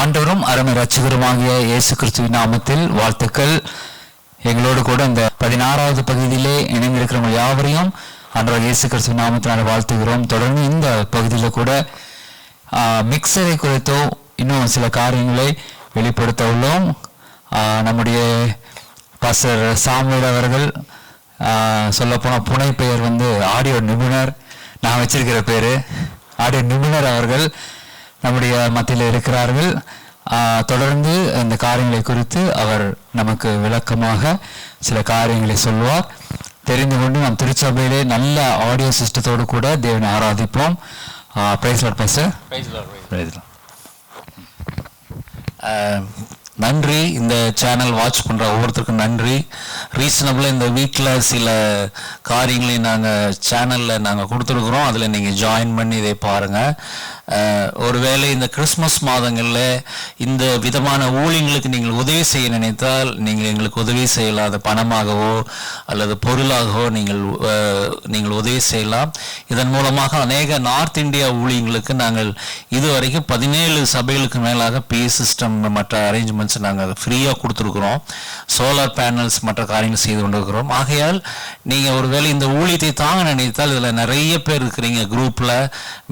ஆண்டவரும் அருமை ரட்சகருமாகிய இயேசு கிறிஸ்துவின் நாமத்தில் வாழ்த்துக்கள். எங்களோடு கூட இந்த பதினாறாவது பகுதியிலே இணைந்திருக்கிறவங்க யாவரையும் ஆண்டவர் இயேசு கிறிஸ்துவின் நாங்கள் வாழ்த்துகிறோம். தொடர்ந்து இந்த பகுதியில் கூட மிக்சரை குறித்தோ இன்னும் சில காரியங்களை வெளிப்படுத்த உள்ளோம். நம்முடைய பாஸ்டர் சாமுவேல் அவர்கள் சொல்லப்போனால் புனை பெயர் வந்து ஆடியோ நிபுணர். நான் வச்சிருக்கிற பேர் ஆடியோ நிபுணர் அவர்கள். நம்முடைய மத்தியில் இருக்கிறார்கள். தொடர்ந்து இந்த காரியங்களை குறித்து அவர் நமக்கு விளக்கமாக சில காரியங்களை சொல்வார் தெரிந்து கொண்டு நாம் திருச்சபையிலே நல்ல ஆடியோ சிஸ்டத்தோடு கூட தேவனை ஆராதிப்போம். பிரைஸ் லாட் நன்றி. இந்த சேனல் வாட்ச் பண்ணுற ஒவ்வொருத்தருக்கும் நன்றி. ரீசனபிளாக இந்த வீட்டில் சில காரியங்களை நாங்கள் சேனலில் நாங்கள் கொடுத்துருக்குறோம். அதில் நீங்கள் ஜாயின் பண்ணி இதை பாருங்கள் ஒருவேளை இந்த கிறிஸ்மஸ் மாதங்களில் இந்த விதமான ஊழியங்களுக்கு நீங்கள் உதவி செய்ய நினைத்தால் நீங்கள் எங்களுக்கு உதவி செய்யலாம். அது பணமாகவோ அல்லது பொருளாகவோ நீங்கள் நீங்கள் உதவி செய்யலாம். இதன் மூலமாக அநேக நார்த் இந்தியா ஊழியங்களுக்கு நாங்கள் இதுவரைக்கும் பதினேழு சபைகளுக்கு மேலாக பே சிஸ்டம் மற்ற அரேஞ்ச்மெண்ட்ஸ் நாங்கள் ஃப்ரீயாக கொடுத்துருக்குறோம். சோலார் பேனல்ஸ் மற்ற காரியங்கள் செய்து கொண்டிருக்கிறோம். ஆகையால் நீங்கள் ஒருவேளை இந்த ஊழியத்தை தாங்க நினைத்தால் இதில் நிறைய பேர் இருக்கிறீங்க குரூப்பில்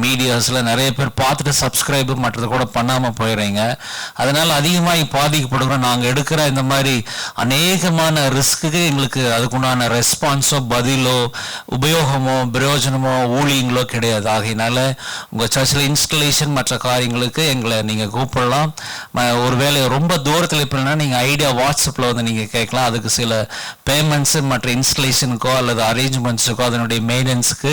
மீடியாஸில் நிறைய பேர் பார்த்துட்டு சப்ஸ்கிரைபு மற்றது கூட பண்ணாமல் போயிடுறீங்க. அதனால் அதிகமாக பாதிக்கப்படுகிறோம் நாங்கள் எடுக்கிற இந்த மாதிரி அநேகமான ரிஸ்க்குக்கு எங்களுக்கு அதுக்குண்டான ரெஸ்பான்ஸோ பதிலோ உபயோகமோ பிரயோஜனமோ ஊழியங்களோ கிடையாது. ஆகையினால உங்கள் சர்ச்சில் இன்ஸ்டலேஷன் மற்ற காரியங்களுக்கு எங்களை நீங்கள் கூப்பிடலாம். ஒருவேளை ரொம்ப தூரத்தில் இருப்பீங்கன்னா நீங்கள் ஐடியா வாட்ஸ்அப்பில் வந்து நீங்கள் கேட்கலாம். அதுக்கு சில பேமெண்ட்ஸு மற்ற இன்ஸ்டலேஷனுக்கோ அல்லது அரேஞ்ச்மெண்ட்ஸுக்கோ அதனுடைய மெயின்டெனன்ஸுக்கு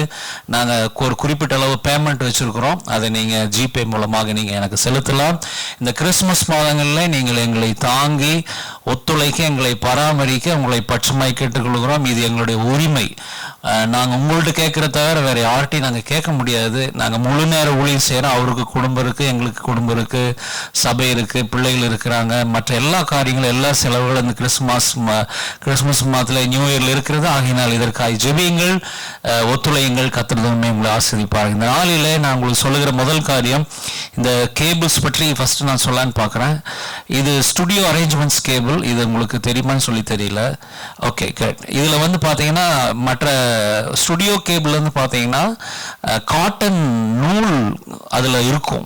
நாங்கள் ஒரு குறிப்பிட்ட அளவு பேமெண்ட் வச்சுருக்கிறோம். அதை நீங்கள் ஜிபே மூலமாக நீங்கள் எனக்கு செலுத்தலாம். இந்த கிறிஸ்மஸ் மாதங்களில் நீங்கள் எங்களை தாங்கி ஒத்துழைக்க எங்களை பராமரிக்க உங்களை பட்சமாய் கேட்டுக்கொள்கிறோம். இது எங்களுடைய உரிமை. நாங்கள் உங்கள்கிட்ட கேட்குற தவிர வேறு யார்கிட்டையும் நாங்கள் கேட்க முடியாது. நாங்கள் முழு நேர ஊழியம் செய்கிறோம் அவருக்கு குடும்பம் இருக்குது எங்களுக்கு குடும்பம் இருக்குது சபை இருக்குது பிள்ளைகள் இருக்கிறாங்க. மற்ற எல்லா காரியங்களும் எல்லா செலவுகளும் இந்த கிறிஸ்மஸ் ம- கிறிஸ்மஸ் மாதத்தில் நியூ இயரில் இருக்கிறது. ஆகினால் இதற்காக ஜெபியுங்கள். ஒத்துழையுங்கள். கத்திரதுமே உங்களை ஆஸ்வதிப்பார்கள் இந்த நாளில் நான் உங்களுக்கு சொல்லுகிற முதல் காரியம் இந்த கேபிள்ஸ் பற்றி ஃபஸ்ட்டு நான் சொல்லான்னு பார்க்குறேன். இது ஸ்டுடியோ அரேஞ்ச்மெண்ட்ஸ் கேபிள். இது உங்களுக்கு தெரியுமான்னு சொல்லி தெரியல. ஓகே கரெக்ட் இதில் வந்து பார்த்தீங்கன்னா மற்ற ஸ்டுடியோ கேபிள் வந்து பார்த்தீங்கன்னா காட்டன் நூல் அதில் இருக்கும்.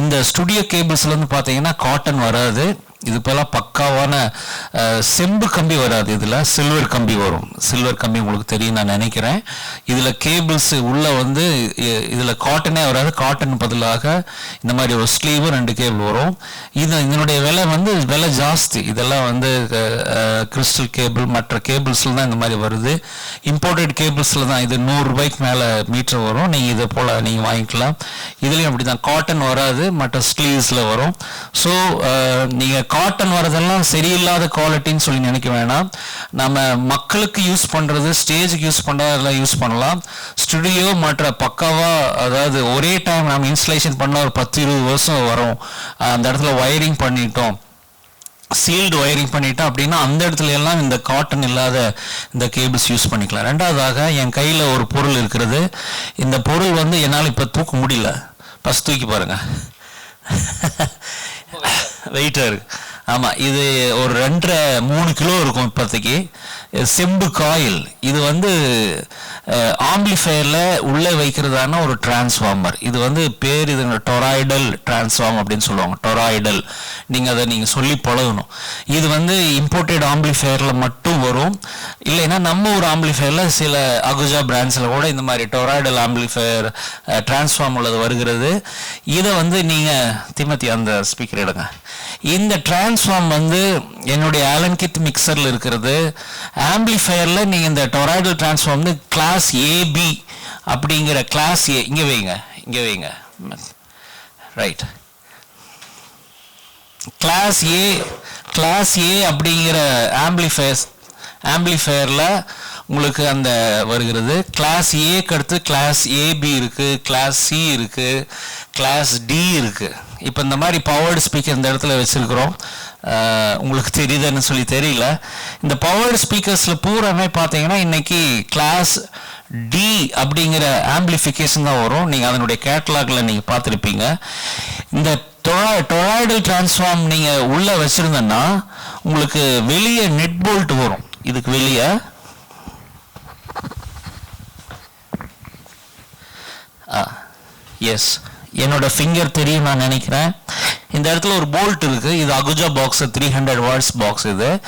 இந்த ஸ்டுடியோ கேபிள்ஸ்லேருந்து வந்து பார்த்தீங்கன்னா காட்டன் வராது. இது போலாம் பக்காவான செம்பு கம்பி வராது இதில் சில்வர் கம்பி வரும். சில்வர் கம்பி உங்களுக்கு தெரியும் நான் நினைக்கிறேன். இதில் கேபிள்ஸ் உள்ளே வந்து இதில் காட்டனே வராது. காட்டன் பதிலாக இந்த மாதிரி ஒரு ஸ்லீவும் ரெண்டு கேபிள் வரும். இது இதனுடைய விலை வந்து விலை ஜாஸ்தி. இதெல்லாம் வந்து கிறிஸ்டல் கேபிள் மற்ற கேபிள்ஸில் தான் இந்த மாதிரி வருது. இம்போர்ட்டட் கேபிள்ஸில் தான் இது நூறுரூபாய்க்கு மேலே மீட்டர் வரும். நீங்கள் இதை போல் நீங்கள் வாங்கிக்கலாம். இதுலேயும் அப்படி தான் காட்டன் வராது மற்ற ஸ்லீவ்ஸில் வரும். ஸோ நீங்கள் காட்டன் வரதெல்லாம் சரியில்லாத குவாலிட்டின்னு சொல்லி நினைக்க வேணாம். நம்ம மக்களுக்கு யூஸ் பண்ணுறது ஸ்டேஜுக்கு யூஸ் பண்ணுறதெல்லாம் யூஸ் பண்ணலாம். ஸ்டுடியோ மற்ற பக்காவாக அதாவது ஒரே டைம் நம்ம இன்ஸ்டலேஷன் பண்ண ஒரு பத்து இருபது வருஷம் வரும். அந்த இடத்துல ஒயரிங் பண்ணிட்டோம். சீல்டு ஒயரிங் பண்ணிட்டோம் அப்படின்னா அந்த இடத்துல எல்லாம் இந்த காட்டன் இல்லாத இந்த கேபிள்ஸ் யூஸ் பண்ணிக்கலாம். ரெண்டாவதாக என் கையில் ஒரு பொருள் இருக்கிறது. இந்த பொருள் வந்து என்னால் இப்போ தூக்க முடியல. ஃபஸ்ட் தூக்கி பாருங்கள் வெயிட்டாக இருக்கு. ஆமாம் இது ஒரு ரெண்டரை மூணு கிலோ இருக்கும் இப்போதைக்கு. செம்பு காயில். இது வந்து ஆம்பிளிஃபயரில் உள்ளே வைக்கிறதான ஒரு டிரான்ஸ்ஃபார்மர் இது வந்து பேர் இது டொராய்டல் டிரான்ஸ்ஃபார்ம் அப்படின்னு சொல்லுவாங்க. டொராய்டல் நீங்கள் அதை நீங்கள் சொல்லி பழகணும். இது வந்து இம்போர்ட்டட் ஆம்பிளிஃபயரில் மட்டும் வரும். இல்லைன்னா நம்ம ஒரு ஆம்பிளிஃபயரில் சில அகுஜா பிராண்ட்ஸில் கூட இந்த மாதிரி டொராய்டல் ஆம்பிளிஃபயர் டிரான்ஸ்ஃபார்ம் உள்ளது வருகிறது. இதை வந்து நீங்கள் திமத்தி அந்த ஸ்பீக்கர் எடுங்க. இந்த டிரான்ஸ்ஃபார்ம் வந்து என்னுடைய ஆலன் கித் மிக்சரில் இருக்கிறது. ஆம்பிளிஃபயரில் நீங்கள் இந்த டொராய்டல் டிரான்ஸ்ஃபார்ம் வந்து கிளாஸ் ஏபி அப்படிங்கிற கிளாஸ் ஏ இங்கே வைங்க இங்கே வைங்க. Right class A class A அப்படிங்கிற ஆம்பிளிஃபயர்ஸ் ஆம்பிளிஃபயரில் உங்களுக்கு அந்த வருகிறது. கிளாஸ் ஏக்கு அடுத்து கிளாஸ் ஏபி இருக்குது கிளாஸ் சி இருக்குது கிளாஸ் டி இருக்குது இப்போ இந்த மாதிரி பவர்டு ஸ்பீக்கர் இந்த இடத்துல வச்சுருக்குறோம். உங்களுக்கு தெரியுதுன்னு சொல்லி தெரியல. இந்த பவர்டு ஸ்பீக்கர்ஸில் பூராமே பார்த்தீங்கன்னா இன்னைக்கு கிளாஸ் டி அப்படிங்கிற ஆம்பிளிஃபிகேஷன் தான் வரும். நீங்கள் அதனுடைய கேட்டலாகில் நீங்கள் பார்த்துருப்பீங்க. இந்த டொராய்டல் டிரான்ஸ்ஃபார்ம் நீங்கள் உள்ளே வச்சுருந்தேன்னா உங்களுக்கு வெளியே நெட் போல்ட் வரும். இதுக்கு வெளியே எஸ் என்னோட ஃபிங்கர் தெரியும் நான் நினைக்கிறேன். இந்த இடத்துல ஒரு போல்ட் இருக்கு. இது Ahuja box three hundred watts box இது.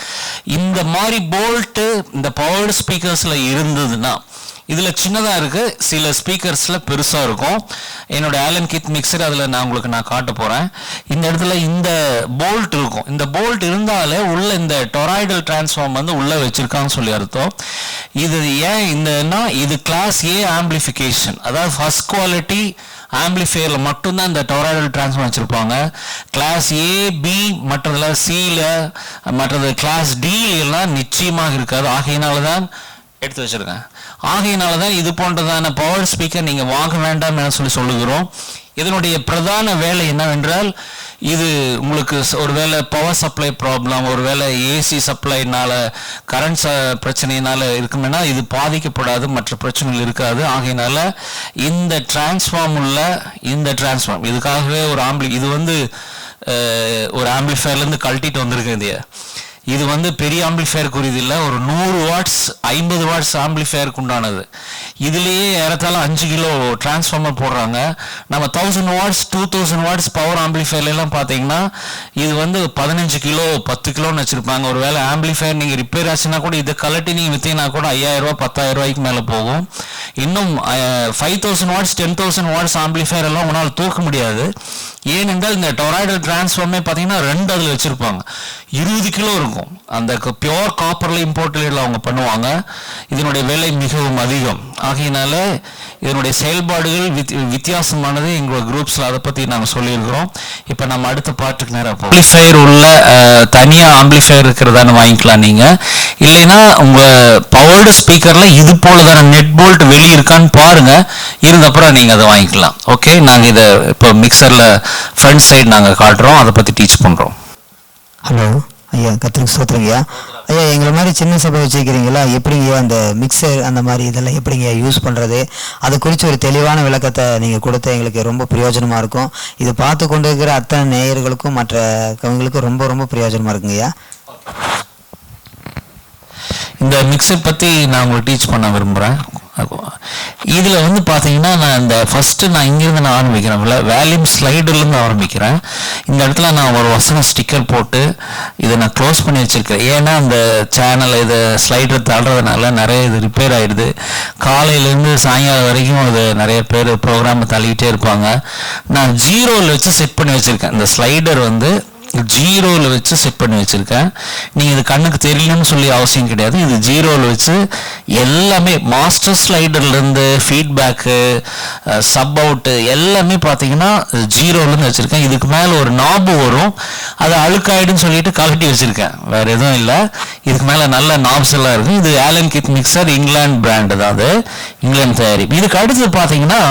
இந்த மாதிரி போல்ட்டு இந்த பவர்டு ஸ்பீக்கர்ஸ்ல இருந்ததுன்னா இதில் சின்னதாக இருக்குது சில ஸ்பீக்கர்ஸில் பெருசாக இருக்கும். என்னோட ஆலன் கித் மிக்சர் அதில் நான் உங்களுக்கு நான் காட்ட போகிறேன் இந்த இடத்துல இந்த போல்ட் இருக்கும். இந்த போல்ட் இருந்தாலே உள்ளே இந்த டொராய்டல் டிரான்ஸ்ஃபார்ம் வந்து உள்ளே வச்சுருக்காங்கன்னு சொல்லி அர்த்தம். இது ஏன் இந்தன்னா இது கிளாஸ் ஏ ஆம்பிளிஃபிகேஷன் அதாவது ஃபஸ்ட் குவாலிட்டி ஆம்பிளிஃபையரில் மட்டும்தான் இந்த டொராய்டல் டிரான்ஸ்ஃபார்ம் வச்சுருப்பாங்க. கிளாஸ் ஏ பி மற்றதில் சியில் மற்றது கிளாஸ் டி எல்லாம் நிச்சயமாக இருக்காது. ஆகையினால தான் எடுத்து வச்சிருக்கேன். ஆகையினால தான் இது போன்றதான பவர் ஸ்பீக்கர் நீங்கள் வாங்க வேண்டாம் என சொல்லி சொல்லுகிறோம். இதனுடைய பிரதான வேலை என்னவென்றால் இது உங்களுக்கு ஒரு ஒருவேளை பவர் சப்ளை ப்ராப்ளம் ஒருவேளை ஏசி சப்ளைனால கரண்ட் பிரச்சனையினால இருக்குமென்னா இது பாதிக்கப்படாது மற்ற பிரச்சனைகள் இருக்காது. ஆகையினால இந்த டிரான்ஸ்ஃபார்ம் உள்ள இந்த டிரான்ஸ்ஃபார்ம் இதுக்காகவே ஒரு ஆம்பிளி இது வந்து ஒரு ஆம்பிளிஃபயர்லேருந்து கழட்டிட்டு வந்திருக்கேன் இது இது வந்து பெரிய ஆம்பிளிஃபயருக்குரியது இல்லை ஒரு நூறு வாட்ஸ் ஐம்பது வாட்ஸ் ஆம்பிளிஃபயருக்கு உண்டானது இதுலேயே ஏறத்தாழ அஞ்சு கிலோ டிரான்ஸ்ஃபார்மர் போடுறாங்க. நம்ம thousand watts two thousand watts power ஆம்பிளிஃபயர்லாம் பார்த்தீங்கன்னா இது வந்து பதினஞ்சு கிலோ பத்து கிலோன்னு வச்சுருப்பாங்க. ஒரு வேளை ஆம்பிளிஃபயர் நீங்கள் ரிப்பேர் ஆச்சுன்னா கூட இதை கலட்டி நீங்கள் விற்றீங்கன்னா கூட ஐயாயிரம் ரூபா பத்தாயிரம் ரூபாய்க்கு மேலே போகும். இன்னும் five thousand watts ten thousand watts amplifier எல்லாம் உன்னால் தூக்க முடியாது. ஏனென்றால் இந்த டொராய்டல் டிரான்ஸ்ஃபார்மே பார்த்தீங்கன்னா ரெண்டு அதில் வச்சுருப்பாங்க. இருபது கிலோ இருக்கும். அந்த பியோர் காப்பர்ல இம்போர்ட்டில் அவங்க பண்ணுவாங்க. இதனுடைய விலை மிகவும் அதிகம். ஆகையினால இதனுடைய செயல்பாடுகள் வித் வித்தியாசமானது. எங்களோட குரூப்ஸில் அதை பற்றி நாங்கள் சொல்லியிருக்கிறோம். இப்போ நம்ம அடுத்த பாட்டுக்கு நேரம் ஆம்பிளிஃபயர் உள்ள அஹ், தனியா ஆம்பிளிஃபயர் இருக்கிறதான்னு வாங்கிக்கலாம் நீங்க. இல்லைன்னா உங்க பவர்டு ஸ்பீக்கர்ல இது போலதான நெட் போல்ட் வெளியே இருக்கான்னு பாருங்க. இருந்த அப்புறம் நீங்க அதை வாங்கிக்கலாம். ஓகே நாங்க இதை இப்போ மிக்சர்ல ஃப்ரண்ட் சைடு நாங்க காட்டுறோம். அதை பத்தி டீச் பண்றோம். ஹலோ ஐயா கத்திரிக்கு சோத்துருங்கய்யா ஐயா. எங்களை மாதிரி சின்ன சபை வச்சுருக்கிறீங்களா? எப்படிங்கய்யா அந்த மிக்சர் அந்த மாதிரி இதெல்லாம் எப்படிங்க யூஸ் பண்ணுறது அது குறித்து ஒரு தெளிவான விளக்கத்தை நீங்கள் கொடுத்த எங்களுக்கு ரொம்ப பிரயோஜனமாக இருக்கும். இது பார்த்து கொண்டு இருக்கிற அத்தனை நேயர்களுக்கும் மற்றவங்களுக்கும் ரொம்ப ரொம்ப பிரயோஜனமாக இருக்குங்கய்யா இந்த மிக்சர் பற்றி நான் உங்களுக்கு டீச் பண்ண விரும்புகிறேன் இதில் வந்து பார்த்தீங்கன்னா நான் இந்த ஃபஸ்ட்டு நான் இங்கேருந்து நான் ஆரம்பிக்கிறேன். வேல்யூம் ஸ்லைடுலேருந்து ஆரம்பிக்கிறேன். இந்த இடத்துல நான் ஒரு வசனம் ஸ்டிக்கர் போட்டு இதை நான் க்ளோஸ் பண்ணி வச்சிருக்கேன். ஏன்னா அந்த சேனல் இது ஸ்லைடர் தள்ளுறதுனால நிறைய இது ரிப்பேர் ஆகிடுது காலையிலேருந்து சாயங்காலம் வரைக்கும் அது நிறைய பேர் ப்ரோக்ராம் தள்ளிக்கிட்டே இருப்பாங்க. நான் ஜீரோவில் வச்சு செட் பண்ணி வச்சிருக்கேன். இந்த ஸ்லைடர் வந்து ஜீரோவில் வச்சு செட் பண்ணி வச்சுருக்கேன். நீங்கள் இது கண்ணுக்கு தெரியலன்னு சொல்லி அவசியம் கிடையாது. இது ஜீரோவில் வச்சு எல்லாமே மாஸ்டர் ஸ்லைடர்லேருந்து ஃபீட்பேக்கு சப் அவுட்டு எல்லாமே பார்த்தீங்கன்னா ஜீரோலேருந்து வச்சுருக்கேன். இதுக்கு மேலே ஒரு நாபு வரும். அது அழுக்காயிடுன்னு சொல்லிட்டு கழட்டி வச்சுருக்கேன். வேறு எதுவும் இல்லை. இதுக்கு மேலே நல்ல நாப்ஸ் எல்லாம் இருக்கும். இது Allen kit mixer England brand தான் அது. இங்கிலாந்து தயாரிப்பு. இதுக்கு அடுத்து பார்த்தீங்கன்னா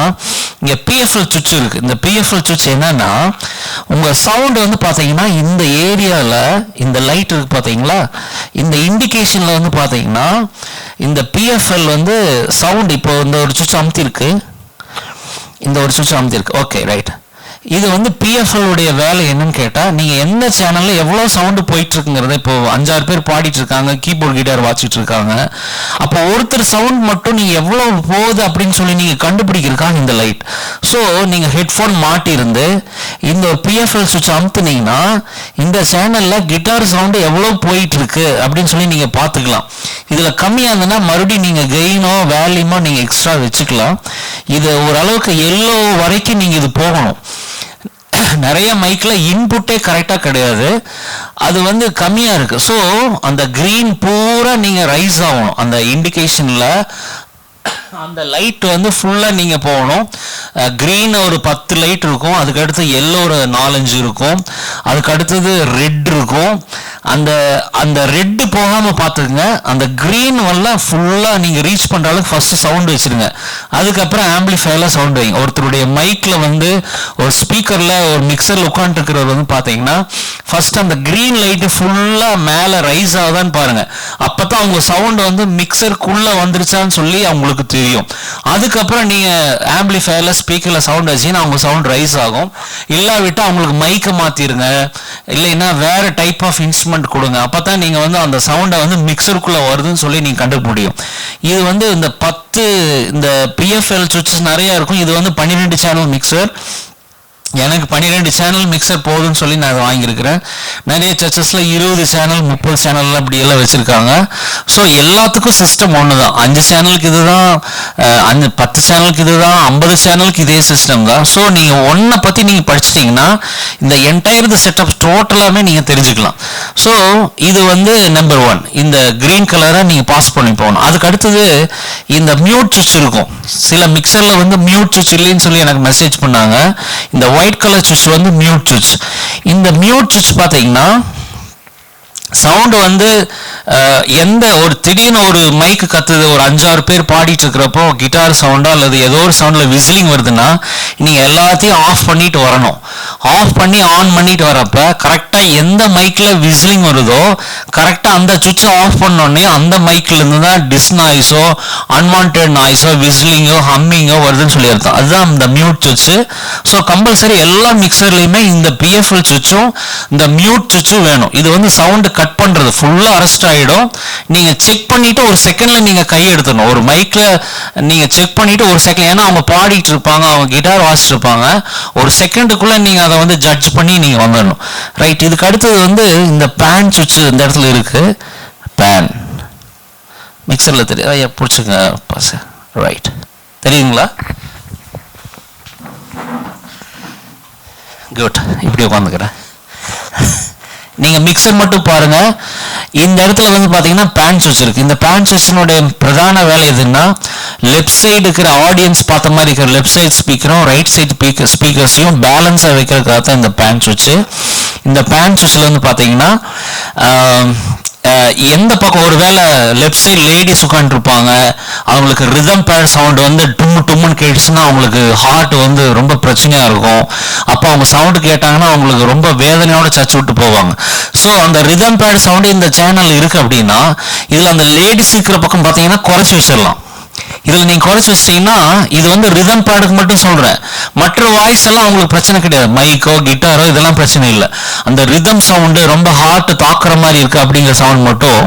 இங்கே பிஎஃப்எல் சுவிட்ச் இருக்குது இந்த பிஎஃப்எல் சுவிட்ச் என்னென்னா உங்கள் சவுண்டு வந்து பார்த்தீங்கன்னா இந்த ஏரியாவில் இந்த லைட் இருக்கு பார்த்தீங்களா இந்த இண்டிகேஷனில் வந்து பார்த்தீங்கன்னா இந்த பிஎஃப்எல் வந்து சவுண்ட் இப்போ இந்த ஒரு சுவிட்ச் அமுத்திருக்கு இந்த ஒரு சுவிட்ச் அமுத்திருக்கு ஓகே ரைட் இது வந்து பிஎஃப்எல்லுடைய வேலை என்னன்னு கேட்டால் நீங்கள் எந்த சேனலில் எவ்வளோ சவுண்டு போயிட்டு இருக்குங்கிறத இப்போ அஞ்சாறு பேர் பாடிட்டு இருக்காங்க கீபோர்ட் கிட்டார் வாசிட்டு இருக்காங்க அப்போ ஒருத்தர் சவுண்ட் மட்டும் நீங்கள் எவ்வளோ போகுது அப்படின்னு சொல்லி நீங்கள் கண்டுபிடிக்கிறதுக்காக இந்த லைட் ஸோ நீங்கள் ஹெட்ஃபோன் மாட்டியிருந்து இந்த பிஎஃப்எல் சுவிட்ச் அமுத்துனீங்கன்னா இந்த சேனலில் கிட்டார் சவுண்டு எவ்வளோ போயிட்டு இருக்கு அப்படின்னு சொல்லி நீங்கள் பார்த்துக்கலாம். இதில் கம்மியாக இருந்ததுன்னா மறுபடியும் நீங்கள் கெயினோ வேல்யூமோ நீங்கள் எக்ஸ்ட்ரா வச்சுக்கலாம். இது ஓரளவுக்கு எல்லோ வரைக்கும் நீங்கள் இது போகணும். நிறைய மைக்கில் இன்புட்டே கரெக்டாக கிடையாது. அது வந்து கம்மியாக இருக்குது ஸோ அந்த க்ரீன் பூரா நீங்கள் ரைஸ் ஆகணும். அந்த இண்டிகேஷனில் அந்த லைட் வந்து ஃபுல்லாக நீங்கள் போகணும். க்ரீன் ஒரு பத்து லைட் இருக்கும். அதுக்கு அடுத்து எல்லோ ஒரு நாலஞ்சு இருக்கும். அதுக்கு அடுத்தது ரெட் இருக்கும். அந்த அந்த ரெட்டு போகாமல் பார்த்துக்குங்க. அந்த க்ரீன் எல்லாம் ஃபுல்லாக நீங்கள் ரீச் பண்ணுற அளவுக்கு ஃபஸ்ட்டு சவுண்ட் வச்சிருங்க. அதுக்கப்புறம் ஆம்பிளிஃபைல சவுண்டு வைங்க. ஒருத்தருடைய மைக்கில் வந்து ஒரு ஸ்பீக்கரில் ஒரு மிக்சரில் உட்காந்துருக்கிறவர் வந்து பார்த்தீங்கன்னா ஃபர்ஸ்ட் அந்த க்ரீன் லைட்டு ஃபுல்லாக மேலே ரைஸ் ஆகுதான்னு பாருங்கள் அப்போ தான் அவங்க சவுண்ட் வந்து மிக்சருக்குள்ளே வந்துருச்சான்னு சொல்லி அவங்களுக்கு தெரியும். அதுக்கப்புறம் நீங்கள் ஆம்பிளிஃபயரில் ஸ்பீக்கரில் சவுண்ட் வச்சிங்கன்னா அவங்க சவுண்ட் ரைஸ் ஆகும். இல்லாவிட்டால் அவங்களுக்கு மைக்கை மாற்றிடுங்க இல்லைன்னா வேறு டைப் ஆஃப் இன்ஸ்ட்ருமெண்ட் கொடுங்க. அப்போ தான் நீங்கள் வந்து அந்த சவுண்டை வந்து மிக்சருக்குள்ளே வருதுன்னு சொல்லி நீங்கள் கண்டுபிடிக்க முடியும். இது வந்து இந்த பத்து இந்த பிஎஃப்எல் சுவிட்சஸ் நிறையா இருக்கும். இது வந்து பன்னிரெண்டு சேனல் மிக்சர் எனக்கு பன்னிரெண்டு சேனல் மிக்சர் போதும்னு சொல்லி நான் அதை வாங்கியிருக்கிறேன். நிறைய சர்ச்சஸில் இருபது சேனல் முப்பது சேனல் அப்படி எல்லாம் வச்சுருக்காங்க. ஸோ எல்லாத்துக்கும் சிஸ்டம் ஒன்று தான் அஞ்சு சேனலுக்கு இதுதான் தான் அஞ்சு பத்து சேனலுக்கு இதுதான் ஐம்பது சேனலுக்கு இதே சிஸ்டம் தான். ஸோ நீங்கள் ஒன்றை பற்றி நீங்கள் படிச்சிட்டிங்கன்னா இந்த என்டையர் செட்டப் டோட்டலாமே நீங்கள் தெரிஞ்சுக்கலாம். ஸோ இது வந்து நம்பர் ஒன் இந்த கிரீன் கலரை நீங்கள் பாஸ் பண்ணி போகணும். அதுக்கு அடுத்தது இந்த மியூட் சுவிட்ச் இருக்கும். சில மிக்சரில் வந்து மியூட் சுவிட்ச் இல்லைன்னு சொல்லி எனக்கு மெசேஜ் பண்ணாங்க. இந்த ஒயிட் கலர் சுவிட்ச் வந்து மியூட் சுவிட்ச் இந்த மியூட் சுவிட்ச் பார்த்தீங்கன்னா சவுண்டு வந்து எந்த ஒரு திடீர்னு ஒரு மைக்கு கத்துது ஒரு அஞ்சாறு பேர் பாடிட்டு இருக்கிறப்போ கிட்டார் சவுண்டோ அல்லது ஏதோ ஒரு சவுண்டில் விசிலிங் வருதுன்னா நீங்கள் எல்லாத்தையும் ஆஃப் பண்ணிட்டு வரணும். ஆஃப் பண்ணி ஆன் பண்ணிட்டு வரப்ப கரெக்டாக எந்த மைக்கில் விசிலிங் வருதோ கரெக்டாக அந்த சுவிட்சை ஆஃப் பண்ணோடனே அந்த மைக்கிலேருந்து தான் டிஸ் நாய்ஸோ அன்வான்ட் நாய்ஸோ விசிலிங்கோ ஹம்மிங்கோ வருதுன்னு சொல்லி அர்த்தம். அதுதான் இந்த மியூட் சுவிட்சு ஸோ கம்பல்சரி எல்லா மிக்சர்லேயுமே இந்த பிஎஃப்எல் சுவிட்சும் இந்த மியூட் சுவிட்சும் வேணும். இது வந்து சவுண்டு கட் பண்ணுறது ஃபுல்லாக அரெஸ்ட் ஆகிடும் நீங்கள் செக் பண்ணிவிட்டு ஒரு செகண்டில் நீங்கள் கை எடுத்துடணும். ஒரு மைக்கில் நீங்கள் செக் பண்ணிவிட்டு ஒரு செகண்ட் ஏன்னா அவங்க பாடிட்டு இருப்பாங்க அவங்க கிட்டார் வாசிட்டு இருப்பாங்க. ஒரு செகண்டுக்குள்ளே நீங்கள் அதை வந்து ஜட்ஜ் பண்ணி நீங்கள் வந்துடணும். ரைட் இதுக்கு அடுத்தது வந்து இந்த பேன் சுவிட்ச் இந்த இடத்துல இருக்குது பேன் மிக்சரில் தெரியும். ஐயா பிடிச்சிங்க பாஸ் ரைட் தெரியுங்களா குட் இப்படி உட்காந்துக்கிறேன். நீங்கள் மிக்சர் மட்டும் பாருங்கள் இந்த இடத்துல வந்து பார்த்தீங்கன்னா பேன் சுவிட்ச் இருக்குது இந்த பேன் சுவிட்சினுடைய பிரதான வேலை எதுன்னா லெஃப்ட் சைடு இருக்கிற ஆடியன்ஸ் பார்த்த மாதிரி இருக்கிற left side speaker right side speaker ஸ்பீக்கர்ஸையும் பேலன்ஸாக வைக்கிறதுக்காக தான் இந்த பேன் சுவிட்ச் இந்த பேன் சுவிட்சில் வந்து பார்த்தீங்கன்னா எந்த பக்கம் ஒருவேளை லெஃப்ட் சைடு லேடிஸ் உட்காந்துருப்பாங்க அவங்களுக்கு ரிதம் பேர் சவுண்ட் வந்து டும்மு டும்முன்னு கேட்டுச்சுன்னா அவங்களுக்கு ஹார்ட் வந்து ரொம்ப பிரச்சனையாக இருக்கும். அப்போ அவங்க சவுண்டு கேட்டாங்கன்னா அவங்களுக்கு ரொம்ப வேதனையோட சச்சு விட்டு போவாங்க. ஸோ அந்த ரிதம் பேட் சவுண்டு இந்த சேனல் இருக்குது அப்படின்னா இதில் அந்த லேடிஸ் இருக்கிற பக்கம் பார்த்தீங்கன்னா குறைச்சி வச்சிடலாம். இதில் நீங்கள் குறைச்சி வச்சிட்டிங்கன்னா இது வந்து ரிதம் பாடுக்கு மட்டும் சொல்கிறேன் மற்ற வாய்ஸ் எல்லாம் உங்களுக்கு பிரச்சனை கிடையாது. மைக்கோ கிட்டாரோ இதெல்லாம் பிரச்சனை இல்லை. அந்த ரிதம் சவுண்டு ரொம்ப ஹார்ட் தாக்குற மாதிரி இருக்குது அப்படிங்கிற சவுண்ட் மட்டும்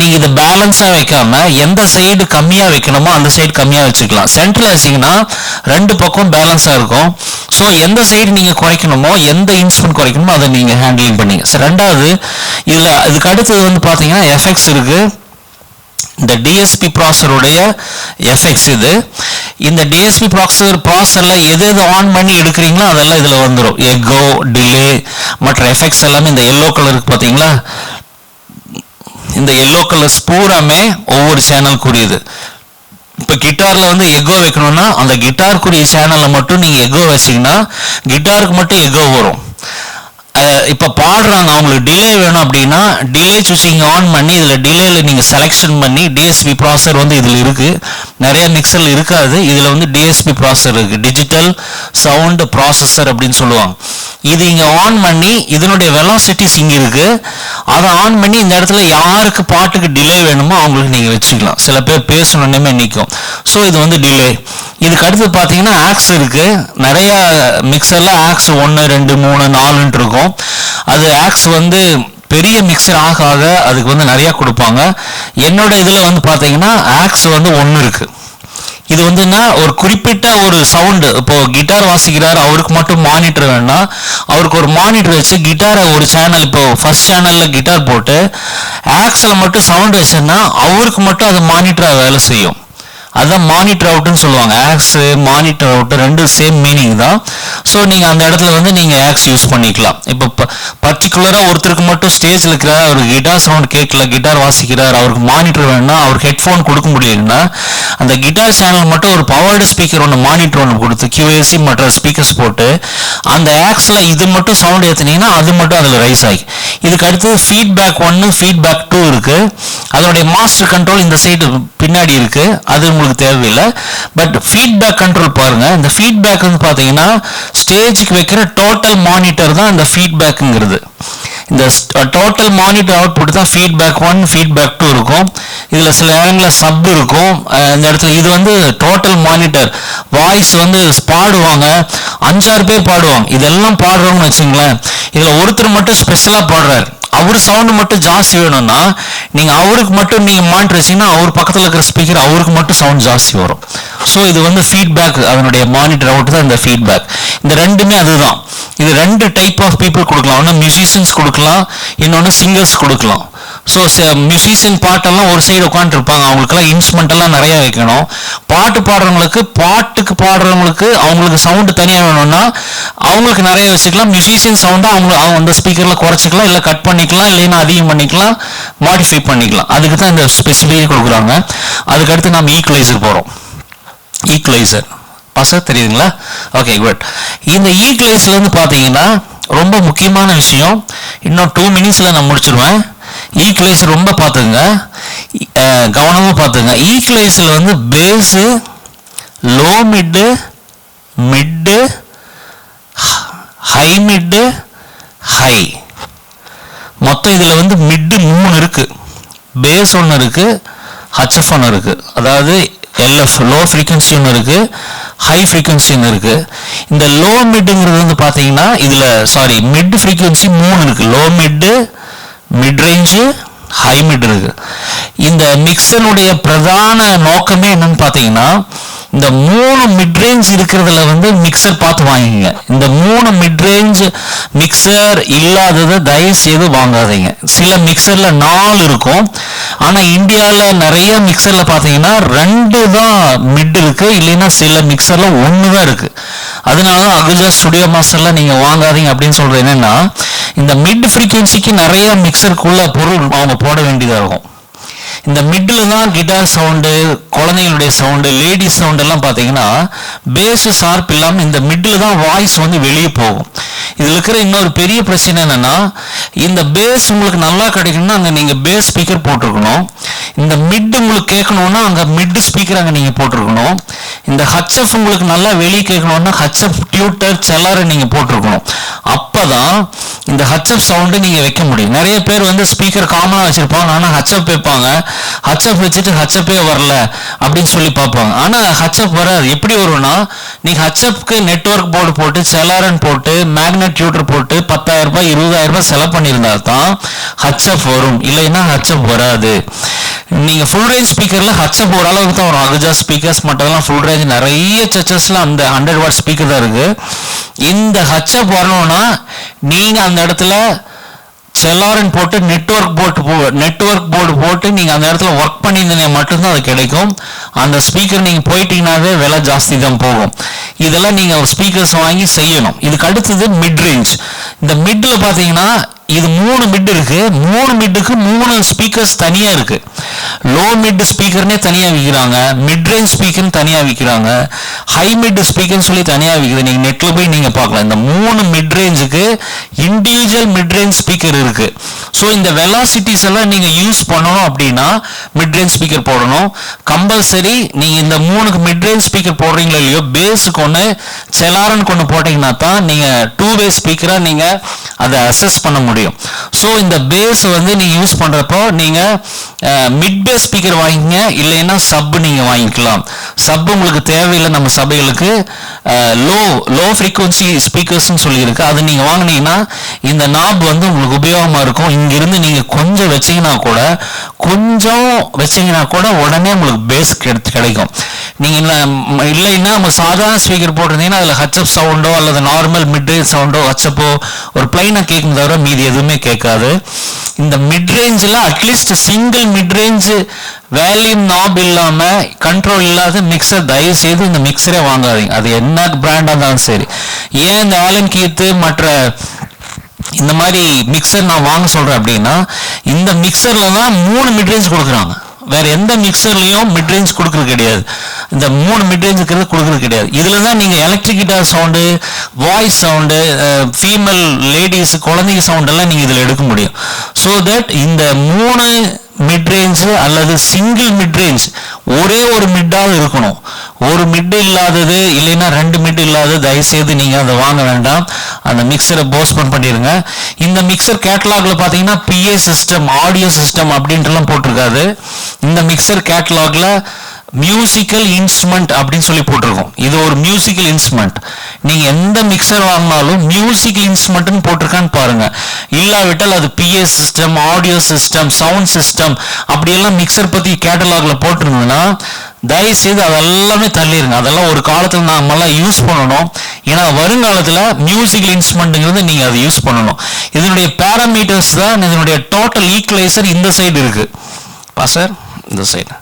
நீங்கள் இதை பேலன்ஸாக வைக்காமல் எந்த சைடு கம்மியாக வைக்கணுமோ அந்த சைடு கம்மியாக வச்சுக்கலாம். சென்டரில் வச்சிங்கன்னா ரெண்டு பக்கம் பேலன்ஸாக இருக்கும். ஸோ எந்த சைடு நீங்கள் குறைக்கணுமோ எந்த இன்ஸ்ட்ருமெண்ட் குறைக்கணுமோ அதை நீங்கள் ஹேண்டிலிங் பண்ணிங்க. ரெண்டாவது இதில் இதுக்கு அடுத்தது வந்து பார்த்தீங்கன்னா எஃபெக்ட்ஸ் இருக்குது இந்த டிஎஸ்பி ப்ராசருடைய எஃபெக்ட்ஸ் இது. இந்த டிஎஸ்பி ப்ராசர் ப்ராசரில் எது எது ஆன் பண்ணி எடுக்கிறீங்களோ அதெல்லாம் இதில் வந்துடும் எக்கோ டிலே மற்ற எஃபெக்ட்ஸ் எல்லாமே இந்த எல்லோ கலருக்கு பார்த்தீங்களா இந்த எல்லோ கலர்ஸ் பூராமே ஒவ்வொரு சேனலுக்குரியது இப்போ கிட்டாரில் வந்து எக்கோ வைக்கணும்னா அந்த கிட்டாருக்குரிய சேனலில் மட்டும் நீங்கள் எக்கோ வச்சிங்கன்னா கிட்டாருக்கு மட்டும் எக்கோ வரும். இப்போ பாடுறாங்க. அவங்களுக்கு டிலே வேணும் அப்படின்னா டிலே சூசிங் ஆன் பண்ணி இதில் டிலேயில் நீங்கள் செலெக்ஷன் பண்ணி டிஎஸ்பி ப்ராசர் வந்து இதில் இருக்குது நிறைய மிக்சர்ல இருக்காது. இதில் வந்து டிஎஸ்பி ப்ராசர் இருக்குது டிஜிட்டல் சவுண்டு ப்ராசஸர் அப்படின்னு சொல்லுவாங்க. இது இங்கே ஆன் பண்ணி இதனுடைய வெலாசிட்டிஸ் இங்கே இருக்குது அதை ஆன் பண்ணி இந்த இடத்துல யாருக்கு பாட்டுக்கு டிலே வேணுமோ அவங்களுக்கு நீங்கள் வச்சுக்கலாம். சில பேர் பேசணுன்னே நிற்கும் ஸோ இது வந்து டிலே இதுக்கு அடுத்து பார்த்தீங்கன்னா ஆக்ஸ் இருக்குது நிறைய மிக்சரில் ஆக்ஸ் ஒன்று ரெண்டு மூணு நாலுன்ட்டு இருக்கும். அது ஆக்ஸ் வந்து பெரிய மிக்சர் ஆக ஆக அதுக்கு வந்து நிறையா கொடுப்பாங்க. என்னோட இதில் வந்து பார்த்தீங்கன்னா ஆக்ஸ் வந்து ஒன்று இருக்குது இது வந்துன்னா ஒரு குறிப்பிட்ட ஒரு சவுண்டு இப்போ கிட்டார் வாசிக்கிறார் அவருக்கு மட்டும் மானிட்டர் வேணா அவருக்கு ஒரு மானிட்டர் வச்சு கிட்டாரை ஒரு சேனல் இப்போ ஃபர்ஸ்ட் சேனலில் கிட்டார் போட்டு ஆக்ஸில் மட்டும் சவுண்ட் வச்சுன்னா அவருக்கு மட்டும் அது மானிட்டராக வேலை செய்யும். அதுதான் மானிட்டர் அவுட்டுன்னு சொல்லுவாங்க. ஆக்ஸ் மானிட்டர் அவுட்டு ரெண்டும் சேம் மீனிங் தான். ஸோ நீங்கள் அந்த இடத்துல வந்து நீங்கள் ஆக்ஸ் யூஸ் பண்ணிக்கலாம். இப்போ பர்டிகுலராக ஒருத்தருக்கு மட்டும் ஸ்டேஜில் இருக்கிறார் அவருக்கு கிட்டார் சவுண்ட் கேட்கல கிட்டார் வாசிக்கிறார் அவருக்கு மானிட்டர் வேணும்னா அவருக்கு ஹெட்ஃபோன் கொடுக்க முடியலன்னா அந்த கிட்டார் சேனல் மட்டும் ஒரு பவர்டு ஸ்பீக்கர் ஒன்று மானிட்டர் ஒன்று கொடுத்து கியூஏசி மற்ற ஸ்பீக்கர்ஸ் போட்டு அந்த ஆக்ஸில் இது மட்டும் சவுண்ட் ஏற்றுனீங்கன்னா அது மட்டும் அதில் ரைஸ் ஆகி. இதுக்கு அடுத்து ஃபீட்பேக் ஒன்று ஃபீட்பேக் டூ இருக்குது அதனுடைய மாஸ்டர் கண்ட்ரோல் இந்த சைடு பின்னாடி இருக்குது அது உங்களுக்கு தேவையில்லை. பட் ஃபீட்பேக் கண்ட்ரோல் பாருங்கள் இந்த ஃபீட்பேக் வந்து பார்த்தீங்கன்னா ஸ்டேஜுக்கு வைக்கிற டோட்டல் மானிட்டர் தான் இந்த ஃபீட்பேக்குங்கிறது இந்த டோட்டல் மானிட்டர் அவுட்புட் தான் ஃபீட்பேக் ஒன் ஃபீட்பேக் டூ இருக்கும். இதில் சில நேரங்களில் சப் இருக்கும். இந்த இடத்துல இது வந்து டோட்டல் மானிட்டர் வாய்ஸ் வந்து பாடுவாங்க. அஞ்சாறு பேர் பாடுவாங்க. இதெல்லாம் பாடுறோம்னு வச்சுங்களேன். இதில் ஒருத்தர் மட்டும் ஸ்பெஷலாக பாடுறாரு. அவர் சவுண்டு மட்டும் ஜாஸ்தி வேணும்னா நீங்கள் அவருக்கு மட்டும் நீங்கள் மானிட்டர் வச்சிங்கன்னா அவர் பக்கத்தில் இருக்கிற ஸ்பீக்கர் அவருக்கு மட்டும் சவுண்ட் ஜாஸ்தி வரும். ஸோ இது வந்து ஃபீட்பேக் அதனுடைய மானிட்டர் அவுட் தான் இந்த ஃபீட்பேக் இந்த ரெண்டுமே அதுதான். இது ரெண்டு டைப் ஆஃப் பீப்புள் கொடுக்கலாம். ஒன்று மியூசிஷியன்ஸ் கொடுக்கலாம் இன்னொன்று சிங்கர்ஸ் கொடுக்கலாம். ஸோ மியூசிஷியன் பாட்டெல்லாம் ஒரு சைடு உட்காந்துருப்பாங்க அவங்களுக்குலாம் இன்ஸ்ட்ருமெண்ட்டெல்லாம் நிறையா நிறைய வைக்கணும். பாட்டு பாடுறவங்களுக்கு பாட்டுக்கு பாடுறவங்களுக்கு அவங்களுக்கு சவுண்டு தனியாக வேணும்னா அவங்களுக்கு நிறைய வச்சுக்கலாம். மியூசிஷியன் சவுண்டை அவங்க அவங்க அந்த ஸ்பீக்கரில் குறைச்சிக்கலாம். இல்லை கட் பண்ணிக்கலாம். இல்லைன்னா அதிகம் பண்ணிக்கலாம். மாடிஃபை பண்ணிக்கலாம். அதுக்கு தான் இந்த ஸ்பெசிஃபிக் கொடுக்குறாங்க. அதுக்கடுத்து நம்ம ஈக்குவலைசர் போகிறோம் ஈக்குவலைசர் பசங்க தெரியுதுங்களா? ஓகே குட் இந்த ஈக்குவலைசர்ல பார்த்தீங்கன்னா ரொம்ப முக்கியமான விஷயம். இன்னும் டூ மினிட்ஸில் நான் முடிச்சிருவேன். ஈக்குவலைசர் ரொம்ப பார்த்துங்க கவனமாக பார்த்துங்க ஈக்குவலைசரில் வந்து bass low mid mid high mid high மொத்தம் இதில் வந்து மிட்டு மூணு இருக்குது பேஸ் ஒன்று இருக்குது ஹச்எஃப் ஒன்று இருக்குது அதாவது எல்எஃப் லோ ஃப்ரீக்குவன்சி ஒன்று இருக்குது ஹை ஃப்ரீக்குவன்சி ஒன்று இருக்குது இந்த லோ மிட்டுங்கிறது வந்து பார்த்தீங்கன்னா இதில் சாரி மிட் ஃப்ரீக்குவன்சி மூணு இருக்குது low mid mid range high mid இருக்கு. இந்த மிக்சனுடைய பிரதான நோக்கமே என்னன்னு பார்த்தீங்கன்னா இந்த மூணு மிட்ரேஞ்ச் இருக்கிறதுல வந்து மிக்சர் பார்த்து வாங்கிங்க இந்த மூணு மிட்ரேஞ்ச் மிக்சர் இல்லாததை தயவு செய்து வாங்காதீங்க. சில மிக்சரில் நாலு இருக்கும். ஆனால் இந்தியாவில் நிறைய மிக்சரில் பார்த்தீங்கன்னா ரெண்டு தான் மிட் இருக்கு. இல்லைன்னா சில மிக்சரில் ஒன்று தான் இருக்குது அதனால தான் அகுஜா ஸ்டுடியோ மாஸ்டரில் நீங்கள் வாங்காதீங்க அப்படின்னு சொல்கிறது என்னென்னா இந்த மிட் ஃப்ரீக்வன்சிக்கு நிறைய மிக்சருக்குள்ள பொருள் அவங்க போட வேண்டியதாக இருக்கும். இந்த மிடில் தான் கிட்டார் சவுண்டு குழந்தைங்களுடைய சவுண்டு லேடிஸ் சவுண்டெல்லாம் பார்த்தீங்கன்னா பேஸு ஷார்ப் இல்லாமல் இந்த மிடில் தான் வாய்ஸ் வந்து வெளியே போகும். இதில் இருக்கிற இன்னொரு பெரிய பிரச்சனை என்னென்னா இந்த பேஸ் உங்களுக்கு நல்லா கிடைக்கணும்னா அங்கே நீங்கள் பேஸ் ஸ்பீக்கர் போட்டிருக்கணும். இந்த மிட் உங்களுக்கு கேட்கணும்னா அங்கே மிட் ஸ்பீக்கர் அங்கே நீங்கள் போட்டிருக்கணும். இந்த ஹச்எஃப் உங்களுக்கு நல்லா வெளியே கேட்கணும்னா ஹச்எஃப் டியூட்டர் செல்லாரை நீங்கள் போட்டிருக்கணும். அப்போ தான் இந்த ஹச்எஃப் சவுண்டு நீங்கள் வைக்க முடியும். நிறைய பேர் வந்து ஸ்பீக்கர் காமனாக வச்சுருப்பாங்க ஆனால் ஹச்எஃப் வைப்பாங்க. ஹச்எஃப் வச்சுட்டு ஹச்எஃப்பே வரல அப்படின்னு சொல்லி பார்ப்பாங்க ஆனால் ஹச்எஃப் வராது. எப்படி வரும்னா நீங்கள் ஹச்எஃப்க்கு நெட்வொர்க் போர்டு போட்டு செலாரன் போட்டு மேக்னெட் டியூட்டர் போட்டு பத்தாயிரம் ரூபாய் இருபதாயிரம் ரூபாய் செலவு பண்ணியிருந்தா தான் ஹச்எஃப் வரும். இல்லைன்னா ஹச்எஃப் வராது. நீங்கள் ஃபுல் ரேஞ்ச் ஸ்பீக்கரில் ஹச்சப் ஓரளவுக்கு தான் வரும். அகுஜா ஸ்பீக்கர்ஸ் மற்றதெல்லாம் ஃபுல் ரேஞ்ச் நிறைய சர்ச்சஸில் அந்த ஹண்ட்ரட் வாட் ஸ்பீக்கர் தான் இருக்குது இந்த ஹச்எஃப் வரணும்னா நீங்கள் அந்த இடத்துல செல்லாரன் போட்டு நெட்வொர்க் போட்டு போ நெட்வொர்க் போர்டு போட்டு நீங்கள் அந்த இடத்துல ஒர்க் பண்ணியிருந்தீங்க மட்டும்தான் அது கிடைக்கும். அந்த ஸ்பீக்கர் நீங்கள் போயிட்டீங்கன்னாவே விலை ஜாஸ்தி தான் போகும். இதெல்லாம் நீங்கள் ஸ்பீக்கர்ஸ் வாங்கி செய்யணும். இதுக்கு அடுத்தது மிட் ரேஞ்ச் இந்த மிட்டில் பார்த்தீங்கன்னா இது மூணு மிட் இருக்கு. மூணு மிட்டுக்கு மூணு ஸ்பீக்கர்ஸ் தனியாக இருக்கு. லோ மிட் ஸ்பீக்கர்னே தனியாக விற்கிறாங்க மிட் ரேஞ்ச் ஸ்பீக்கர்னு தனியாக விற்கிறாங்க ஹை மிட் ஸ்பீக்கர்னு சொல்லி தனியாக விற்கிறது நீங்கள் நெட்டில் போய் நீங்கள் பார்க்கலாம். இந்த மூணு மிட் ரேஞ்சுக்கு இண்டிவிஜுவல் மிட் ரேஞ்ச் ஸ்பீக்கர் இருக்கு. ஸோ இந்த வெலாசிட்டிஸ் எல்லாம் நீங்கள் யூஸ் பண்ணணும் அப்படின்னா மிட் ரேஞ்ச் ஸ்பீக்கர் போடணும். கம்பல்சரி நீங்கள் இந்த மூணுக்கு மிட் ரேஞ்ச் ஸ்பீக்கர் போடுறீங்களோ இல்லையோ பேஸுக்கு ஒன்று செலாரன் கொண்டு போட்டிங்கன்னா தான் நீங்கள் டூ வே ஸ்பீக்கராக நீங்கள் அதை அசஸ் பண்ண முடியும். ஸோ இந்த பேஸ் வந்து நீங்க யூஸ் பண்றப்போ நீங்கள் மிட் பேஸ் ஸ்பீக்கர் வாங்கிங்க இல்லைன்னா சப் நீங்கள் வாங்கிக்கலாம். சப் உங்களுக்கு தேவையில்லை நம்ம சபைகளுக்கு லோ லோ ஃப்ரீக்குவன்சி ஸ்பீக்கர்ஸ்னு சொல்லியிருக்கு. அது நீங்கள் வாங்குனீங்கன்னா இந்த நாப் வந்து உங்களுக்கு உபயோகமாக இருக்கும். இங்கிருந்து நீங்கள் கொஞ்சம் வச்சீங்கன்னா கூட கொஞ்சம் வச்சீங்கன்னா கூட உடனே உங்களுக்கு பேஸ் கிடைக்கும். நீங்கள் இல்ல இல்லைன்னா நம்ம சாதாரண ஸ்பீக்கர் போட்டிருந்தீங்கன்னா அதில் ஹச்அப் சவுண்டோ அல்லது நார்மல் மிட் ரேஞ்ச் சவுண்டோ ஹச்அப்போ ஒரு பிளைனாக கேட்கும் தவிர மீதி எதுவுமே கேட்காது. இந்த மிட்ரேஞ்சில் at least single mid range volume knob இல்லாம கண்ட்ரோல் இல்லாத மிக்சர் தயவு செய்து இந்த மிக்சரே வாங்காதீங்க. அது என்ன பிராண்டா இருந்தாலும் சரி. ஏன் இந்த ஆலன் கீத்து மற்ற இந்த மாதிரி மிக்சர் நான் வாங்க சொல்றேன் அப்படின்னா இந்த மிக்சர்ல தான் மூணு மிட்ரேஞ்ச் கொடுக்குறாங்க. வேற எந்த மிக்சர்லையும் மிட்ரேஞ்ச் கொடுக்குறது கிடையாது. இந்த மூணு மிட்ரேஞ்ச் கொடுக்குறது கிடையாது. இதில் தான் நீங்கள் electric guitar sound voice sound female ladies குழந்தைங்க சவுண்ட் எல்லாம் நீங்கள் இதில் எடுக்க முடியும். ஸோ தட் இந்த மூணு மிட்ரேஞ்சு அல்லது சிங்கிள் மிட்ரேஞ்ச் ஒரே ஒரு மிட்டாக இருக்கணும். ஒரு மிட் இல்லாதது இல்லைன்னா ரெண்டு மிட் இல்லாதது தயவுசெய்து நீங்கள் அதை வாங்க வேண்டாம். அந்த மிக்சரை போஸ்ட்போன் பண்ணிடுங்க இந்த மிக்சர் கேட்லாகில் பார்த்தீங்கன்னா பிஏ சிஸ்டம் ஆடியோ சிஸ்டம் அப்படின்ட்டுலாம் போட்டிருக்காது. இந்த மிக்சர் கேட்லாகில் மியூசிக்கல் இன்ஸ்ட்ருமெண்ட் அப்படின்னு சொல்லி போட்டிருக்கோம். இது ஒரு மியூசிக்கல் இன்ஸ்ட்ருமெண்ட் நீங்கள் எந்த மிக்சர் வாங்கினாலும் மியூசிக்கல் இன்ஸ்ட்ருமெண்ட்னு போட்டிருக்கான்னு பாருங்க. இல்லாவிட்டால் அது PA system audio system sound system அப்படியெல்லாம் மிக்சர் பற்றி கேட்டலாகில் போட்டிருந்ததுன்னா தயவுசெய்து அதெல்லாமே தள்ளிடுங்க அதெல்லாம் ஒரு காலத்தில் நாமெல்லாம் யூஸ் பண்ணணும். ஏன்னா வருங்காலத்தில் மியூசிக்கல் இன்ஸ்ட்ருமெண்ட்டுங்கிறது நீங்கள் அதை யூஸ் பண்ணணும். இதனுடைய பேராமீட்டர்ஸ் தான் இதனுடைய டோட்டல் ஈக்குவலைசர் இந்த சைடு இருக்குது பா சார் இந்த சைடு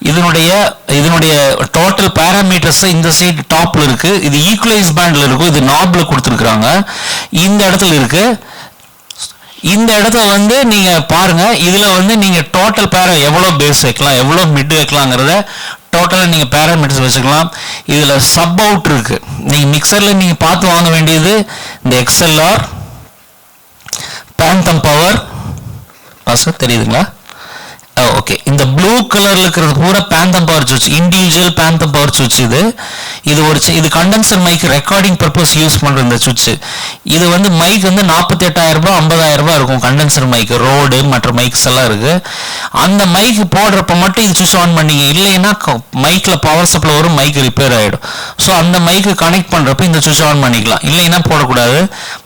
இதனுடைய இதனுடைய டோட்டல் பேராமீட்டர்ஸ் இந்த சைடு டாப்ல இருக்கு. இது ஈக்குவலைஸ் பேண்ட்ல இருக்கும் இது நாப்ல கொடுத்துருக்குறாங்க. இந்த இடத்துல இருக்கு. இந்த இடத்துல வந்து நீங்க பாருங்க. இதுல வந்து நீங்க டோட்டல் பேரா எவ்வளவு பேஸ் வைக்கலாம் எவ்வளவு மிட் வைக்கலாங்கிறத டோட்டலாக நீங்கள் பேராமீட்டர்ஸ் வச்சுக்கலாம். இதில் சப் அவுட் இருக்குது நீங்கள் மிக்சரில் நீங்கள் பார்த்து வாங்க வேண்டியது இந்த எக்ஸ்எல்ஆர் பேந்தம் பவர் பாச தெரியுதுங்களா? Oh, ஓகே இந்த ப்ளூ கலர்ல இருக்கிறது பூரா பேந்தம் பவர் சுவிட்ச் இண்டிவிஜுவல் பேந்தம் பவர் சுவிட்ச் இது. இது ஒரு இது condenser mic recording purpose use பண்ற இந்த சுவிட்ச் இது வந்து மைக் வந்து நாற்பத்தி எட்டாயிரம் ரூபாய் ஐம்பதாயிரம் ரூபாய் இருக்கும் கண்டென்சர் மைக் ரோடு மற்ற மைக்ஸ் எல்லாம் இருக்கு. அந்த மைக் போடுறப்ப மட்டும் இது சுவிட்ச் ஆன் பண்ணீங்க. இல்லைன்னா மைக்ல பவர் சப்ளை வரும் மைக் ரிப்பேர் ஆயிடும். ஸோ அந்த மைக்கு கனெக்ட் பண்றப்ப இந்த சுவிட்ச் ஆன் பண்ணிக்கலாம். இல்லைன்னா போடக்கூடாது.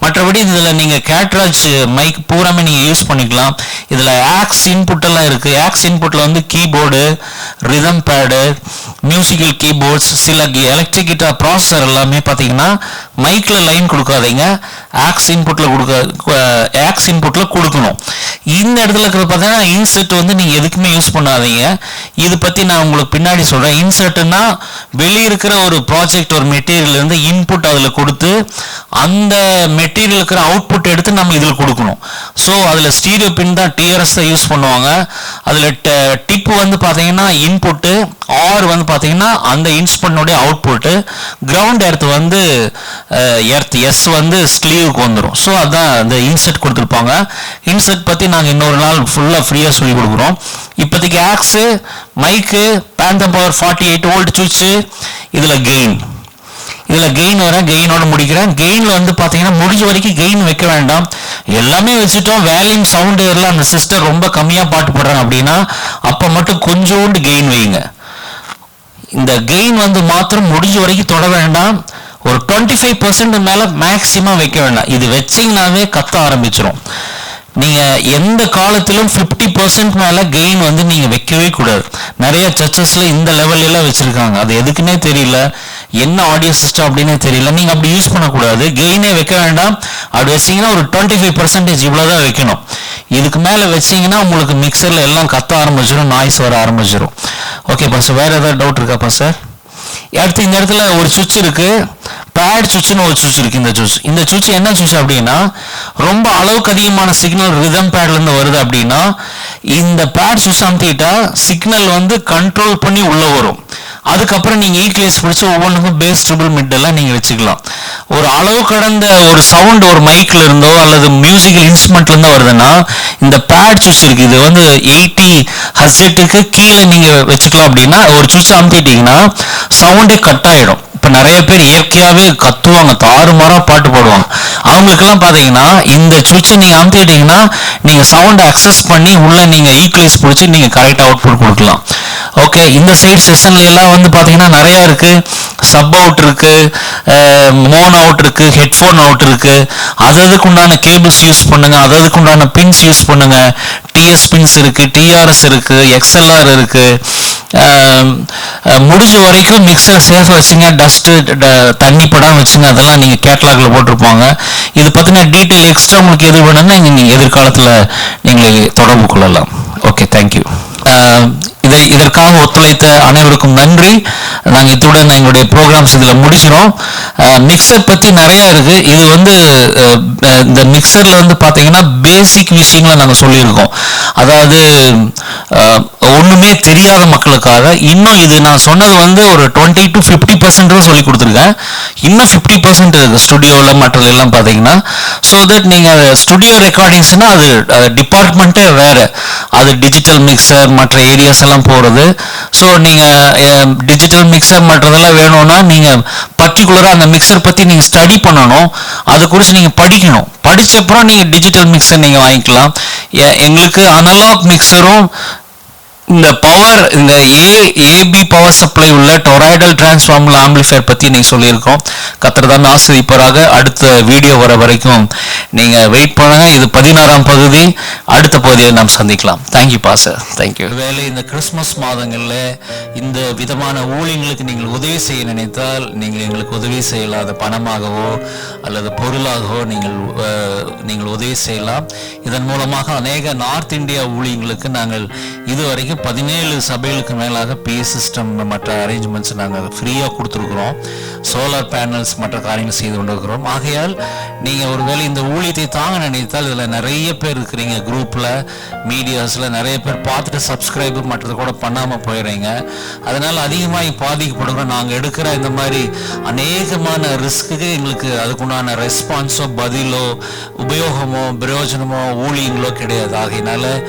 மற்றபடி இதுல நீங்க கேட்ராஜ் மைக் பூராமே நீங்க யூஸ் பண்ணிக்கலாம். இதுல ஆக்ஸ் இன்புட் எல்லாம் இருக்கு. ஆக்ஸ் இன்புட்ல வந்து keyboard rhythm pad musical keyboards சில எலக்ட்ரிக் கிட்டார் ப்ராசஸர் எல்லாமே பார்த்தீங்கன்னா மைக்கில் லைன் கொடுக்காதீங்க. ஆக்ஸ் இன்புட்டில் கொடுக்க ஆக்ஸ் இன்புட்டில் கொடுக்கணும். இந்த இடத்துல இருக்கிற பார்த்தீங்கன்னா இன்செர்ட் வந்து நீங்கள் எதுக்குமே யூஸ் பண்ணாதீங்க. இது பற்றி நான் உங்களுக்கு பின்னாடி சொல்கிறேன் இன்சர்ட்னா வெளியே இருக்கிற ஒரு ப்ராஜெக்ட் ஒரு மெட்டீரியல் இருந்து இன்புட் அதில் கொடுத்து அந்த மெட்டீரியல் இருக்கிற அவுட்புட் எடுத்து நம்ம இதில் கொடுக்கணும். ஸோ அதில் ஸ்டீரியோ பின் தான் டிஆர்எஸ் தான் யூஸ் பண்ணுவாங்க. அதில் டிப் வந்து பார்த்தீங்கன்னா இன்புட்டு ஆர் வந்து பார்த்தீங்கன்னா அந்த இன்ஸ்ட்ருமெண்ட்டோடைய அவுட்புட்டு கிரவுண்ட் எர்த் வந்து எர்த் எஸ் வந்து ஸ்லீவுக்கு வந்துடும் ஸோ அதான் அந்த இன்செட் கொடுத்துருப்பாங்க. இன்செட் பற்றி நாங்கள் இன்னொரு நாள் ஃபுல்லாக ஃப்ரீயாக சொல்லி கொடுக்குறோம். இப்போதைக்கு aux mic phantom power forty eight volt சுவிட்சு இதில் கெயின் இதில் கெயின் வரேன் கெயினோட முடிக்கிறேன். கெயினில் வந்து பார்த்தீங்கன்னா முடிஞ்ச வரைக்கும் கெயின் வைக்க வேண்டாம். எல்லாமே வச்சுட்டோம். வேல்யூம் சவுண்டு எல்லாம் அந்த சிஸ்டர் ரொம்ப கம்மியாக பாட்டு போடுறாங்க அப்படின்னா அப்போ மட்டும் கொஞ்சோண்டு கெயின் வைங்க. இந்த கெயின் வந்து மாத்திரம் முடிஞ்ச வரைக்கும் தொட வேண்டாம். ஒரு டுவெண்ட்டி ஃபைவ் பர்சன்ட் மேலே மேக்ஸிமம் வைக்க வேண்டாம். இது வச்சிங்கனாவே கத்த ஆரம்பிச்சிடும் நீங்கள் எந்த காலத்திலும் 50% பர்சன்ட் மேலே கெயின் வந்து நீங்கள் வைக்கவே கூடாது. நிறைய சர்ச்சஸ்ல இந்த லெவல்லாம் வச்சுருக்காங்க. அது எதுக்குன்னே தெரியல. என்ன ஆடியோ சிஸ்டம் அப்படின்னே தெரியல. நீங்க அப்படி யூஸ் பண்ணக்கூடாது. கெயினே வைக்க வேண்டாம். அப்படி வச்சீங்கன்னா ஒரு டுவெண்ட்டி ஃபைவ் பர்சன்டேஜ் இவ்வளவுதான் வைக்கணும். இதுக்கு மேலே வச்சீங்கன்னா உங்களுக்கு மிக்சரில் எல்லாம் கத்த ஆரம்பிச்சிடும் நாய்ஸ் வர ஆரம்பிச்சிடும் ஓகேப்பா சார் வேறு ஏதாவது டவுட் இருக்காப்பா சார் அடுத்து இந்த இடத்துல ஒரு சுவிட்ச் இருக்குது பேட் சுவிட்சுன்னு ஒரு சுவிட்ச் இருக்கு இந்த சுவிட்ச் இந்த சுவிட்ச் என்ன சுவிட்ச் அப்படின்னா ரொம்ப அளவுக்கு அதிகமான சிக்னல் ரிதம் பேட்லேருந்து வருது அப்படின்னா இந்த பேட் சுவிட்ச் அமுத்திட்டா சிக்னல் வந்து கண்ட்ரோல் பண்ணி உள்ளே வரும். அதுக்கப்புறம் நீங்கள் ஈக்லேஸ் பிடிச்சி ஒவ்வொன்றுக்கும் பேஸ் ட்ரிபிள் மிட் எல்லாம் வச்சுக்கலாம். ஒரு அளவு கடந்த ஒரு சவுண்ட் ஒரு மைக்ல இருந்தோ அல்லது மியூசிக்கல் இன்ஸ்ட்ருமெண்ட்லேருந்தோ வருதுன்னா இந்த பேட் சுவிட்ச் இருக்குது இது வந்து எயிட்டி ஹசெட்டுக்கு கீழே நீங்கள் வச்சுக்கலாம் அப்படின்னா ஒரு சுவிட்ச் அமுத்திட்டிங்கன்னா சவுண்டே கட் ஆகிடும் இப்போ நிறைய பேர் இயற்கையாகவே கத்துவாங்க தாறுமாறாக பாட்டு பாடுவாங்க. அவங்களுக்கெல்லாம் பார்த்தீங்கன்னா இந்த சுவிட்சை நீங்கள் அமுத்திட்டீங்கன்னா நீங்கள் சவுண்டை அக்சஸ் பண்ணி உள்ளே நீங்கள் ஈக்குவலைஸ் பிடிச்சி நீங்கள் கரெக்டாக அவுட் அவுட்புட் கொடுக்கலாம். ஓகே இந்த சைடு செஷன்ல எல்லாம் வந்து பார்த்தீங்கன்னா நிறையா இருக்குது சப் அவுட் இருக்கு மோன் அவுட் இருக்கு ஹெட்ஃபோன் அவுட் இருக்கு. அது உண்டான கேபிள்ஸ் யூஸ் பண்ணுங்க. அது உண்டான பின்ஸ் யூஸ் பண்ணுங்க டிஎஸ் பின்ஸ் இருக்கு டிஆர்எஸ் இருக்கு எக்ஸ்எல்ஆர் இருக்கு. முடிஞ்ச வரைக்கும் மிக்சர் சேஃபாக வச்சுங்க டஸ்ட்டு தண்ணி படாமல் வச்சுங்க அதெல்லாம் நீங்கள் கேட்லாகில் போட்டிருப்பாங்க. இது பத்தின டீட்டெயில் எக்ஸ்ட்ரா உங்களுக்கு எது வேணும்னா நீங்கள் எதிர்காலத்தில் நீங்கள் தொடர்பு கொள்ளலாம். ஓகே தேங்க்யூ இதை இதற்காக ஒத்துழைத்த அனைவருக்கும் நன்றி. நாங்கள் இத்துடன் எங்களுடைய ப்ரோக்ராம்ஸ் இதில் முடிக்கிறோம். மிக்சர் பற்றி நிறையா இருக்குது இது வந்து இந்த மிக்சரில் வந்து பார்த்தீங்கன்னா பேசிக் விஷயங்களை நாங்கள் சொல்லியிருக்கோம். அதாவது ஒன்றுமே தெரியாத மக்களுக்காக இன்னும் இது நான் சொன்னது வந்து ஒரு டுவெண்ட்டி டு ஃபிஃப்டி பர்சன்ட் சொல்லி கொடுத்துருக்கேன். இன்னும் ஃபிஃப்டி பர்சன்ட் இருக்குது ஸ்டுடியோவில் மற்றது எல்லாம் பார்த்தீங்கன்னா ஸோ தட் நீங்கள் ஸ்டுடியோ ரெக்கார்டிங்ஸ்னால் அது டிபார்ட்மெண்ட்டே வேறு. அது டிஜிட்டல் மிக்சர் மற்ற ஏரியாஸ் எல்லாம் போகிறது ஸோ நீங்கள் டிஜிட்டல் மிக்சர் மற்றதெல்லாம் வேணும்னா நீங்கள் பர்டிகுலராக அந்த மிக்சர் பற்றி நீங்கள் ஸ்டடி பண்ணணும். அது குறித்து நீங்கள் படிக்கணும். படிச்ச அப்புறம் நீங்கள் டிஜிட்டல் மிக்சர் நீங்கள் வாங்கிக்கலாம். எங்களுக்கு அனலாக் மிக்சரும் இந்த பவர் இந்த ஏ ஏபி பவர் சப்ளை உள்ள டொராய்டல் டிரான்ஸ்ஃபார்மர் ஆம்பிளிஃபையர் பற்றி நீங்கள் சொல்லியிருக்கோம். கத்திரதான் ஆசிரியப்பராக அடுத்த வீடியோ வர வரைக்கும் நீங்கள் வெயிட் பண்ணுங்க. இது பதினாறாம் பகுதி. அடுத்த பகுதியை நாம் சந்திக்கலாம். தேங்க்யூ பாசர் தேங்க்யூ வேலை இந்த கிறிஸ்மஸ் மாதங்களில் இந்த விதமான ஊழியங்களுக்கு நீங்கள் உதவி செய்ய நினைத்தால் நீங்கள் எங்களுக்கு உதவி செய்யலாம் அது பணமாகவோ அல்லது பொருளாகவோ நீங்கள் நீங்கள் உதவி செய்யலாம். இதன் மூலமாக அநேக நார்த் இந்தியா ஊழியங்களுக்கு நாங்கள் இதுவரைக்கும் பதினேழு சபைகளுக்கு மேலாக பே சிஸ்டம் மற்ற அரேஞ்ச்மெண்ட்ஸ் நாங்கள் ஃப்ரீயாக கொடுத்துருக்குறோம். சோலார் பேனல்ஸ் மற்ற காரியங்கள் செய்து கொண்டிருக்கிறோம். ஆகையால் நீங்கள் ஒருவேளை இந்த ஊழியத்தை தாங்க நினைத்தால் இதில் நிறைய பேர் இருக்கிறீங்க குரூப்பில் மீடியாஸில் நிறைய பேர் பார்த்துட்டு சப்ஸ்கிரைப் மற்றது கூட பண்ணாமல் போயிடுறீங்க. அதனால் அதிகமாக பாதிக்கப்படுகிறோம் நாங்கள் எடுக்கிற இந்த மாதிரி அநேகமான ரிஸ்க்கு எங்களுக்கு அதுக்குண்டான ரெஸ்பான்ஸோ பதிலோ உபயோகமோ பிரயோஜனமோ ஊழியங்களோ கிடையாது. ஆகையினால